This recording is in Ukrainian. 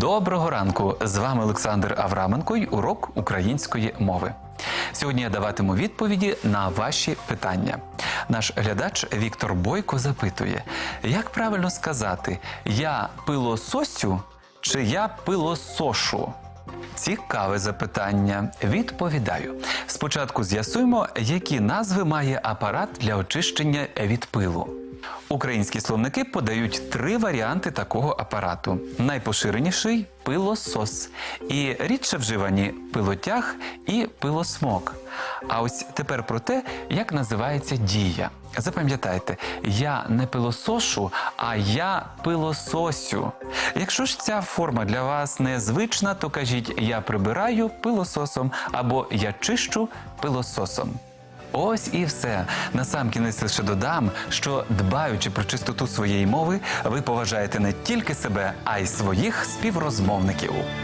Доброго ранку! З вами Олександр Авраменко й урок української мови. Сьогодні я даватиму відповіді на ваші питання. Наш глядач Віктор Бойко запитує, як правильно сказати я пилососю чи я пилосошу? Цікаве запитання. Відповідаю. Спочатку з'ясуємо, які назви має апарат для очищення від пилу. Українські словники подають три варіанти такого апарату: найпоширеніший пилосос, і рідше вживані пилотяг і пилосмок. А ось тепер про те, як називається дія. Запам'ятайте, я не пилосошу, а я пилососю. Якщо ж ця форма для вас незвична, то кажіть я прибираю пилососом або я чищу пилососом. Ось і все. Насамкінець лише додам, що дбаючи про чистоту своєї мови, ви поважаєте не тільки себе, а й своїх співрозмовників.